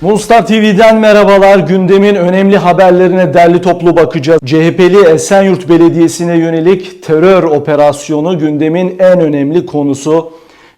Moonstar TV'den merhabalar. Gündemin önemli haberlerine derli toplu bakacağız. CHP'li Esenyurt Belediyesi'ne yönelik terör operasyonu gündemin en önemli konusu.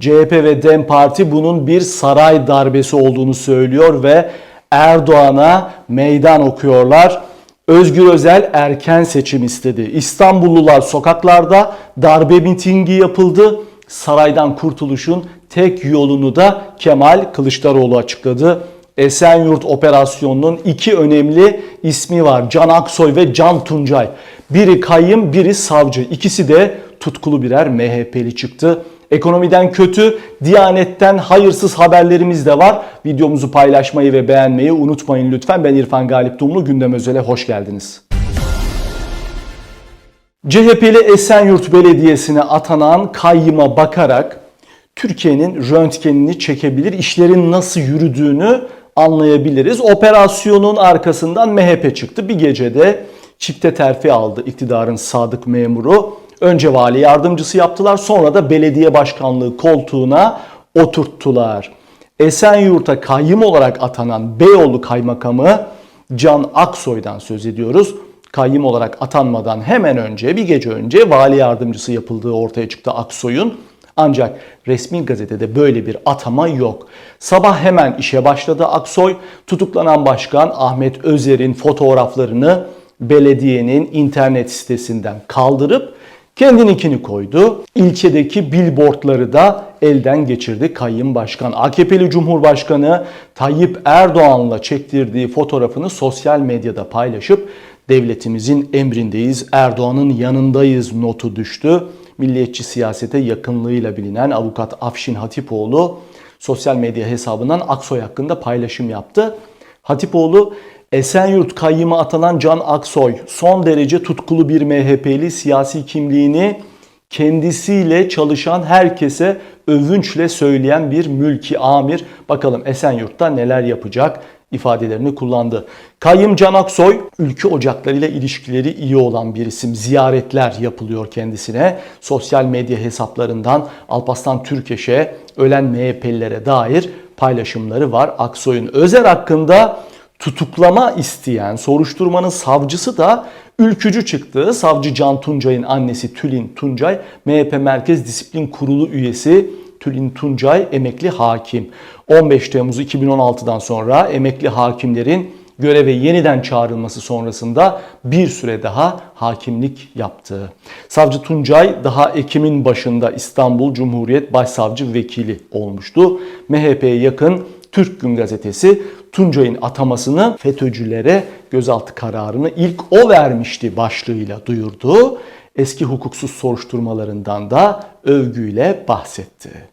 CHP ve DEM Parti bunun bir saray darbesi olduğunu söylüyor ve Erdoğan'a meydan okuyorlar. Özgür Özel erken seçim istedi. İstanbullular sokaklarda darbe mitingi yapıldı. Saraydan kurtuluşun tek yolunu da Kemal Kılıçdaroğlu açıkladı. Esenyurt operasyonunun iki önemli ismi var. Can Aksoy ve Can Tuncay. Biri kayyım, biri savcı. İkisi de tutkulu birer MHP'li çıktı. Ekonomiden kötü, Diyanet'ten hayırsız haberlerimiz de var. Videomuzu paylaşmayı ve beğenmeyi unutmayın lütfen. Ben İrfan Galip Dumlu, Gündem Özel'e hoş geldiniz. CHP'li Esenyurt Belediyesi'ne atanan kayyıma bakarak Türkiye'nin röntgenini çekebilir, işlerin nasıl yürüdüğünü anlayabiliriz. Operasyonun arkasından MHP çıktı. Bir gecede çifte terfi aldı iktidarın sadık memuru. Önce vali yardımcısı yaptılar, sonra da belediye başkanlığı koltuğuna oturttular. Esenyurt'a kayyım olarak atanan Beyoğlu Kaymakamı Can Aksoy'dan söz ediyoruz. Kayyım olarak atanmadan hemen önce, bir gece önce vali yardımcısı yapıldığı ortaya çıktı Aksoy'un. Ancak resmi gazetede böyle bir atama yok. Sabah hemen işe başladı Aksoy. Tutuklanan başkan Ahmet Özer'in fotoğraflarını belediyenin internet sitesinden kaldırıp kendininkini koydu. İlçedeki billboardları da elden geçirdi kayyım başkan. AKP'li Cumhurbaşkanı Tayyip Erdoğan'la çektirdiği fotoğrafını sosyal medyada paylaşıp devletimizin emrindeyiz, Erdoğan'ın yanındayız notu düştü. Milliyetçi siyasete yakınlığıyla bilinen avukat Afşin Hatipoğlu sosyal medya hesabından Aksoy hakkında paylaşım yaptı. Hatipoğlu Esenyurt kayyıma atanan Can Aksoy son derece tutkulu bir MHP'li siyasi kimliğini kendisiyle çalışan herkese övünçle söyleyen bir mülki amir. Bakalım Esenyurt'ta neler yapacak ifadelerini kullandı. Kayyım Can Aksoy ülke ocaklarıyla ilişkileri iyi olan bir isim. Ziyaretler yapılıyor kendisine. Sosyal medya hesaplarından Alpaslan Türkeş'e ölen MHP'lilere dair paylaşımları var. Aksoy'un Özer hakkında tutuklama isteyen soruşturmanın savcısı da ülkücü çıktı. Savcı Can Tuncay'ın annesi Tülin Tuncay, MHP Merkez Disiplin Kurulu üyesi Tülin Tuncay emekli hakim. 15 Temmuz 2016'dan sonra emekli hakimlerin göreve yeniden çağrılması sonrasında bir süre daha hakimlik yaptı. Savcı Tuncay daha Ekim'in başında İstanbul Cumhuriyet Başsavcı Vekili olmuştu. MHP'ye yakın Türk Gün Gazetesi Tuncay'ın atamasını FETÖ'cülere gözaltı kararını ilk o vermişti başlığıyla duyurdu. Eski hukuksuz soruşturmalarından da övgüyle bahsetti.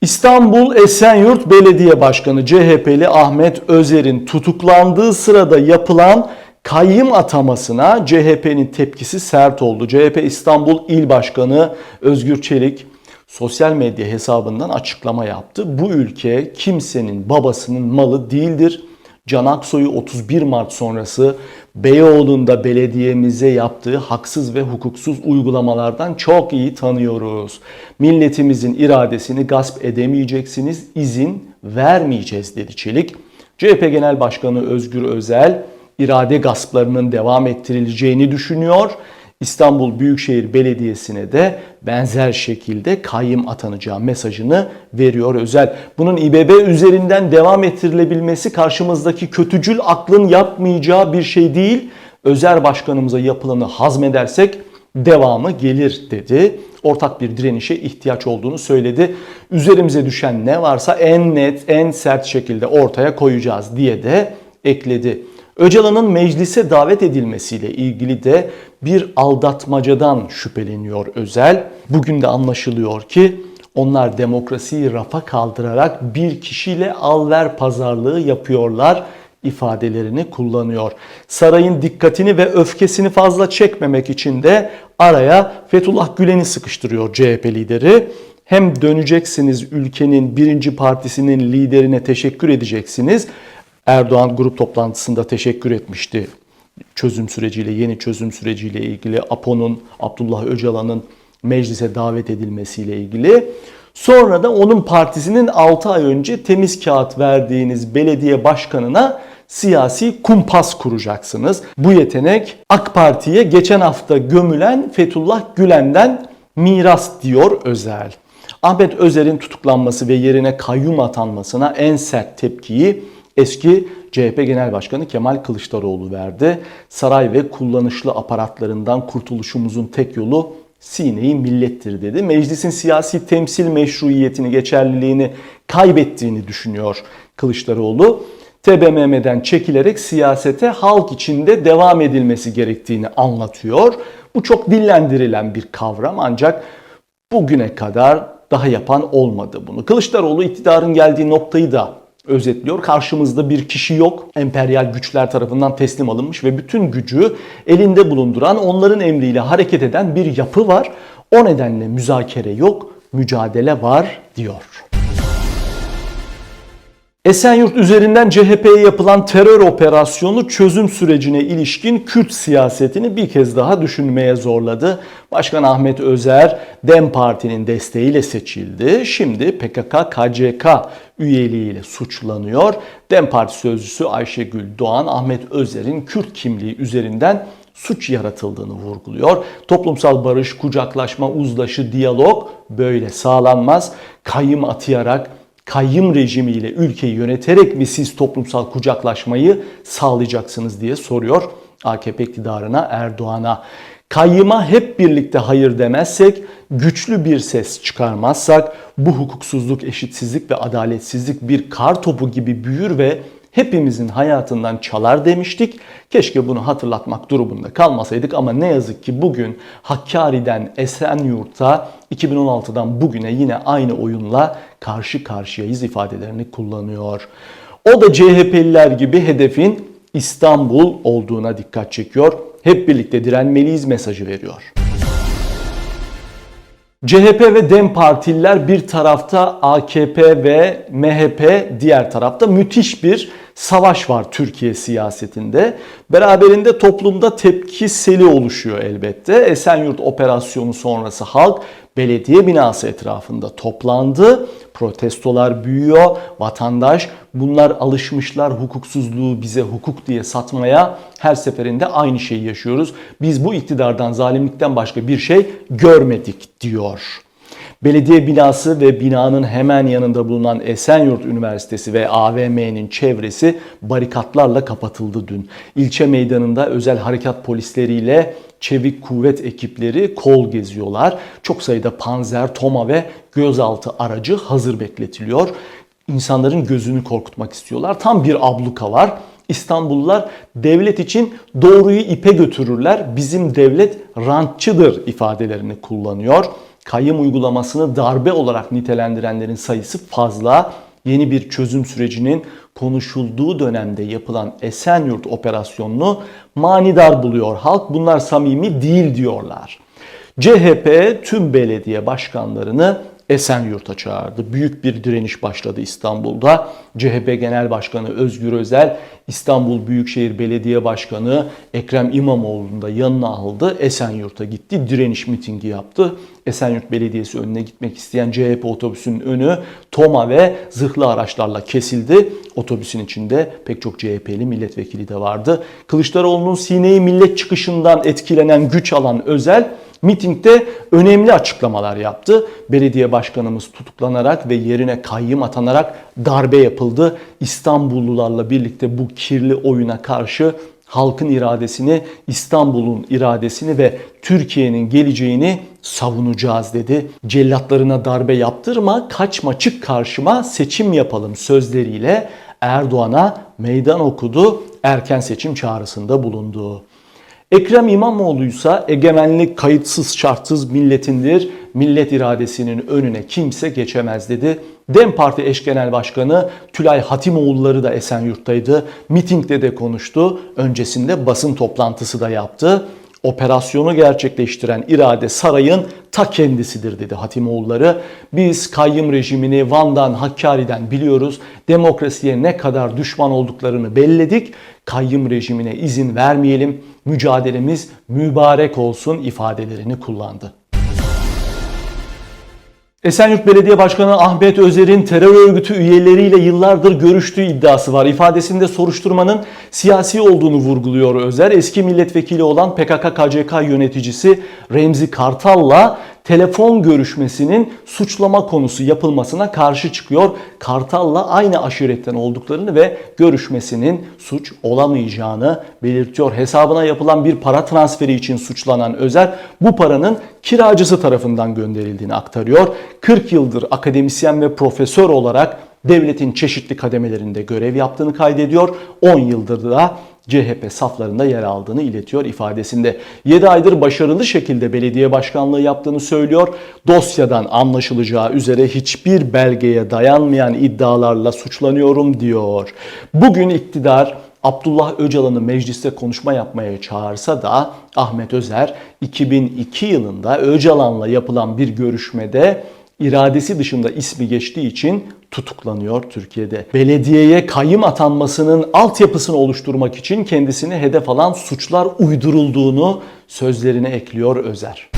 İstanbul Esenyurt Belediye Başkanı CHP'li Ahmet Özer'in tutuklandığı sırada yapılan kayyım atamasına CHP'nin tepkisi sert oldu. CHP İstanbul İl Başkanı Özgür Çelik sosyal medya hesabından açıklama yaptı. Bu ülke kimsenin babasının malı değildir. Can Aksoy'u 31 Mart sonrası Beyoğlu'nda belediyemize yaptığı haksız ve hukuksuz uygulamalardan çok iyi tanıyoruz. Milletimizin iradesini gasp edemeyeceksiniz, izin vermeyeceğiz dedi Çelik. CHP Genel Başkanı Özgür Özel irade gasplarının devam ettirileceğini düşünüyor. İstanbul Büyükşehir Belediyesi'ne de benzer şekilde kayyım atanacağı mesajını veriyor özel. Bunun İBB üzerinden devam ettirilebilmesi karşımızdaki kötücül aklın yapmayacağı bir şey değil. Özer başkanımıza yapılanı hazmedersek devamı gelir dedi. Ortak bir direnişe ihtiyaç olduğunu söyledi. Üzerimize düşen ne varsa en net, en sert şekilde ortaya koyacağız diye de ekledi. Öcalan'ın meclise davet edilmesiyle ilgili de bir aldatmacadan şüpheleniyor Özel. Bugün de anlaşılıyor ki onlar demokrasiyi rafa kaldırarak bir kişiyle alver pazarlığı yapıyorlar ifadelerini kullanıyor. Sarayın dikkatini ve öfkesini fazla çekmemek için de araya Fethullah Gülen'i sıkıştırıyor CHP lideri. Hem döneceksiniz ülkenin birinci partisinin liderine teşekkür edeceksiniz. Erdoğan grup toplantısında teşekkür etmişti çözüm süreciyle, yeni çözüm süreciyle ilgili APO'nun, Abdullah Öcalan'ın meclise davet edilmesiyle ilgili. Sonra da onun partisinin 6 ay önce temiz kağıt verdiğiniz belediye başkanına siyasi kumpas kuracaksınız. Bu yetenek AK Parti'ye geçen hafta gömülen Fethullah Gülen'den miras diyor Özel. Ahmet Özer'in tutuklanması ve yerine kayyum atanmasına en sert tepkiyi eski CHP Genel Başkanı Kemal Kılıçdaroğlu verdi. Saray ve kullanışlı aparatlarından kurtuluşumuzun tek yolu sineyi millettir dedi. Meclisin siyasi temsil meşruiyetini, geçerliliğini kaybettiğini düşünüyor Kılıçdaroğlu. TBMM'den çekilerek siyasete halk içinde devam edilmesi gerektiğini anlatıyor. Bu çok dillendirilen bir kavram ancak bugüne kadar daha yapan olmadı bunu. Kılıçdaroğlu iktidarın geldiği noktayı da özetliyor. Karşımızda bir kişi yok. Emperyal güçler tarafından teslim alınmış ve bütün gücü elinde bulunduran, onların emriyle hareket eden bir yapı var. O nedenle müzakere yok, mücadele var diyor. Esenyurt üzerinden CHP'ye yapılan terör operasyonu çözüm sürecine ilişkin Kürt siyasetini bir kez daha düşünmeye zorladı. Başkan Ahmet Özer DEM Parti'nin desteğiyle seçildi. Şimdi PKK-KCK üyeliğiyle suçlanıyor. DEM Parti sözcüsü Ayşegül Doğan Ahmet Özer'in Kürt kimliği üzerinden suç yaratıldığını vurguluyor. Toplumsal barış, kucaklaşma, uzlaşı, diyalog böyle sağlanmaz. Kayyım atayarak kayyım rejimiyle ülkeyi yöneterek mi siz toplumsal kucaklaşmayı sağlayacaksınız diye soruyor AKP iktidarına Erdoğan'a. Kayyıma hep birlikte hayır demezsek, güçlü bir ses çıkarmazsak bu hukuksuzluk, eşitsizlik ve adaletsizlik bir kar topu gibi büyür ve hepimizin hayatından çalar demiştik. Keşke bunu hatırlatmak durumunda kalmasaydık ama ne yazık ki bugün Hakkari'den Esenyurt'a 2016'dan bugüne yine aynı oyunla karşı karşıyayız ifadelerini kullanıyor. O da CHP'liler gibi hedefin İstanbul olduğuna dikkat çekiyor. Hep birlikte direnmeliyiz mesajı veriyor. CHP ve DEM partililer bir tarafta AKP ve MHP diğer tarafta müthiş bir savaş var Türkiye siyasetinde. Beraberinde toplumda tepki seli oluşuyor elbette. Esenyurt operasyonu sonrası halk belediye binası etrafında toplandı. Protestolar büyüyor. Vatandaş bunlar alışmışlar hukuksuzluğu bize hukuk diye satmaya. Her seferinde aynı şeyi yaşıyoruz. Biz bu iktidardan zalimlikten başka bir şey görmedik diyor. Belediye binası ve binanın hemen yanında bulunan Esenyurt Üniversitesi ve AVM'nin çevresi barikatlarla kapatıldı dün. İlçe meydanında özel harekat polisleriyle çevik kuvvet ekipleri kol geziyorlar. Çok sayıda panzer, toma ve gözaltı aracı hazır bekletiliyor. İnsanların gözünü korkutmak istiyorlar. Tam bir abluka var. İstanbullular devlet için doğruyu ipe götürürler. Bizim devlet rantçıdır ifadelerini kullanıyor. Kayyım uygulamasını darbe olarak nitelendirenlerin sayısı fazla. Yeni bir çözüm sürecinin konuşulduğu dönemde yapılan Esenyurt operasyonunu manidar buluyor halk. Bunlar samimi değil diyorlar. CHP tüm belediye başkanlarını Esenyurt'a çağırdı. Büyük bir direniş başladı İstanbul'da. CHP Genel Başkanı Özgür Özel, İstanbul Büyükşehir Belediye Başkanı Ekrem İmamoğlu'nu da yanına aldı. Esenyurt'a gitti. Direniş mitingi yaptı. Esenyurt Belediyesi önüne gitmek isteyen CHP otobüsünün önü Toma ve zırhlı araçlarla kesildi. Otobüsün içinde pek çok CHP'li milletvekili de vardı. Kılıçdaroğlu'nun sineyi millet çıkışından etkilenen güç alan Özel mitingde önemli açıklamalar yaptı. Belediye başkanımız tutuklanarak ve yerine kayyım atanarak darbe yapıldı. İstanbullularla birlikte bu kirli oyuna karşı halkın iradesini, İstanbul'un iradesini ve Türkiye'nin geleceğini savunacağız dedi. Cellatlarına darbe yaptırma, kaçma çık karşıma seçim yapalım sözleriyle Erdoğan'a meydan okudu, erken seçim çağrısında bulundu. Ekrem İmamoğlu ise egemenlik kayıtsız şartsız milletindir. Millet iradesinin önüne kimse geçemez dedi. DEM Parti eş genel başkanı Tülay Hatimoğulları da Esenyurt'taydı. Mitingde de konuştu. Öncesinde basın toplantısı da yaptı. Operasyonu gerçekleştiren irade sarayın ta kendisidir dedi Hatimoğulları. Biz kayyım rejimini Van'dan, Hakkari'den biliyoruz. Demokrasiye ne kadar düşman olduklarını belledik. Kayyım rejimine izin vermeyelim. Mücadelemiz mübarek olsun ifadelerini kullandı. Esenyurt Belediye Başkanı Ahmet Özer'in terör örgütü üyeleriyle yıllardır görüştüğü iddiası var. İfadesinde soruşturmanın siyasi olduğunu vurguluyor Özer. Eski milletvekili olan PKK-KCK yöneticisi Remzi Kartal'la telefon görüşmesinin suçlama konusu yapılmasına karşı çıkıyor. Kartal'la aynı aşiretten olduklarını ve görüşmesinin suç olamayacağını belirtiyor. Hesabına yapılan bir para transferi için suçlanan Özer bu paranın kiracısı tarafından gönderildiğini aktarıyor. 40 yıldır akademisyen ve profesör olarak devletin çeşitli kademelerinde görev yaptığını kaydediyor. 10 yıldır da CHP saflarında yer aldığını iletiyor ifadesinde. 7 aydır başarılı şekilde belediye başkanlığı yaptığını söylüyor. Dosyadan anlaşılacağı üzere hiçbir belgeye dayanmayan iddialarla suçlanıyorum diyor. Bugün iktidar Abdullah Öcalan'ı mecliste konuşma yapmaya çağırsa da Ahmet Özer 2002 yılında Öcalan'la yapılan bir görüşmede iradesi dışında ismi geçtiği için tutuklanıyor Türkiye'de. Belediyeye kayyım atanmasının altyapısını oluşturmak için kendisini hedef alan suçlar uydurulduğunu sözlerine ekliyor Özer.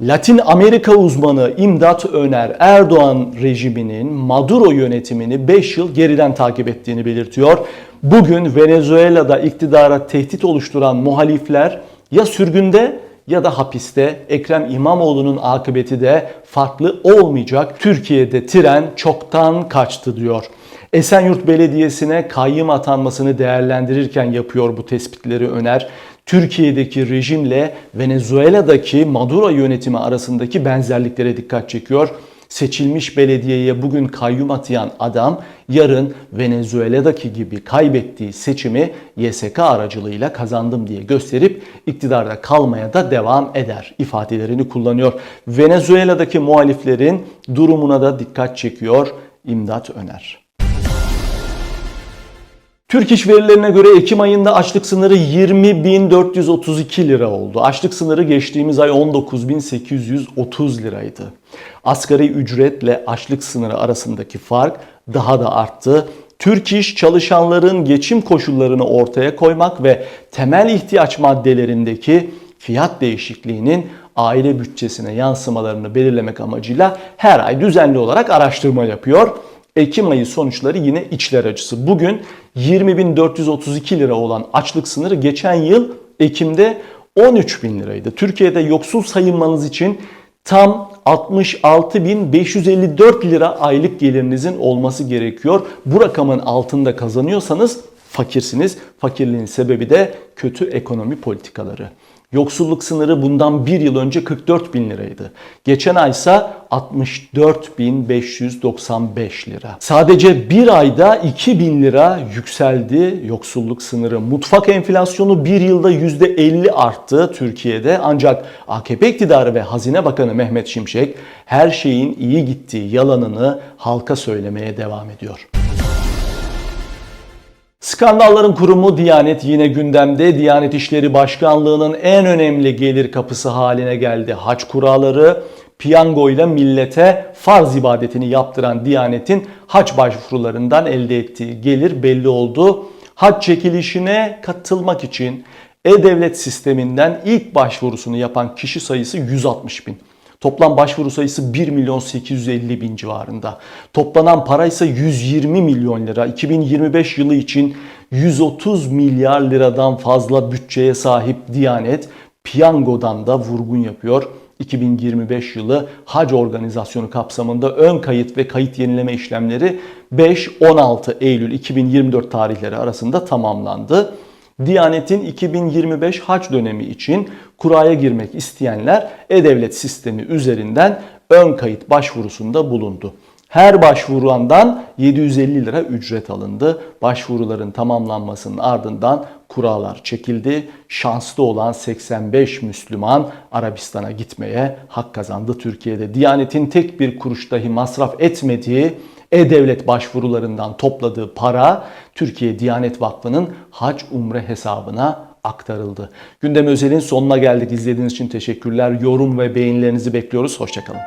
Latin Amerika uzmanı İmdat Öner Erdoğan rejiminin Maduro yönetimini 5 yıl geriden takip ettiğini belirtiyor. Bugün Venezuela'da iktidara tehdit oluşturan muhalifler ya sürgünde ya da hapiste Ekrem İmamoğlu'nun akıbeti de farklı olmayacak. Türkiye'de tren çoktan kaçtı diyor. Esenyurt Belediyesi'ne kayyım atanmasını değerlendirirken yapıyor bu tespitleri Öner. Türkiye'deki rejimle Venezuela'daki Maduro yönetimi arasındaki benzerliklere dikkat çekiyor. Seçilmiş belediyeye bugün kayyum atayan adam yarın Venezuela'daki gibi kaybettiği seçimi YSK aracılığıyla kazandım diye gösterip iktidarda kalmaya da devam eder ifadelerini kullanıyor. Venezuela'daki muhaliflerin durumuna da dikkat çekiyor İmdat Öner. Türk İş verilerine göre Ekim ayında açlık sınırı 20.432 lira oldu. Açlık sınırı geçtiğimiz ay 19.830 liraydı. Asgari ücretle açlık sınırı arasındaki fark daha da arttı. Türk İş çalışanların geçim koşullarını ortaya koymak ve temel ihtiyaç maddelerindeki fiyat değişikliğinin aile bütçesine yansımalarını belirlemek amacıyla her ay düzenli olarak araştırma yapıyor. Ekim ayı sonuçları yine içler acısı. Bugün 20.432 lira olan açlık sınırı geçen yıl Ekim'de 13.000 liraydı. Türkiye'de yoksul sayılmanız için tam 66.554 lira aylık gelirinizin olması gerekiyor. Bu rakamın altında kazanıyorsanız fakirsiniz. Fakirliğin sebebi de kötü ekonomi politikaları. Yoksulluk sınırı bundan bir yıl önce 44 bin liraydı. Geçen ay ise 64 bin 595 lira. Sadece bir ayda 2 bin lira yükseldi yoksulluk sınırı. Mutfak enflasyonu bir yılda %50 arttı Türkiye'de. Ancak AKP iktidarı ve Hazine Bakanı Mehmet Şimşek her şeyin iyi gittiği yalanını halka söylemeye devam ediyor. Skandalların kurumu Diyanet yine gündemde. Diyanet İşleri Başkanlığı'nın en önemli gelir kapısı haline geldi. Haç kuralları piyangoyla millete farz ibadetini yaptıran Diyanet'in haç başvurularından elde ettiği gelir belli oldu. Haç çekilişine katılmak için e-devlet sisteminden ilk başvurusunu yapan kişi sayısı 160 bin. Toplam başvuru sayısı 1 milyon 850 bin civarında. Toplanan para ise 120 milyon lira. 2025 yılı için 130 milyar liradan fazla bütçeye sahip Diyanet piyangodan da vurgun yapıyor. 2025 yılı hac organizasyonu kapsamında ön kayıt ve kayıt yenileme işlemleri 5-16 Eylül 2024 tarihleri arasında tamamlandı. Diyanet'in 2025 hac dönemi için kuraya girmek isteyenler e-devlet sistemi üzerinden ön kayıt başvurusunda bulundu. Her başvurandan 750 lira ücret alındı. Başvuruların tamamlanmasının ardından kurallar çekildi. Şanslı olan 85 Müslüman Arabistan'a gitmeye hak kazandı Türkiye'de. Diyanet'in tek bir kuruş dahi masraf etmediği e-devlet başvurularından topladığı para Türkiye Diyanet Vakfı'nın hac umre hesabına aktarıldı. Gündem özelin sonuna geldik. İzlediğiniz için teşekkürler. Yorum ve beğenilerinizi bekliyoruz. Hoşçakalın.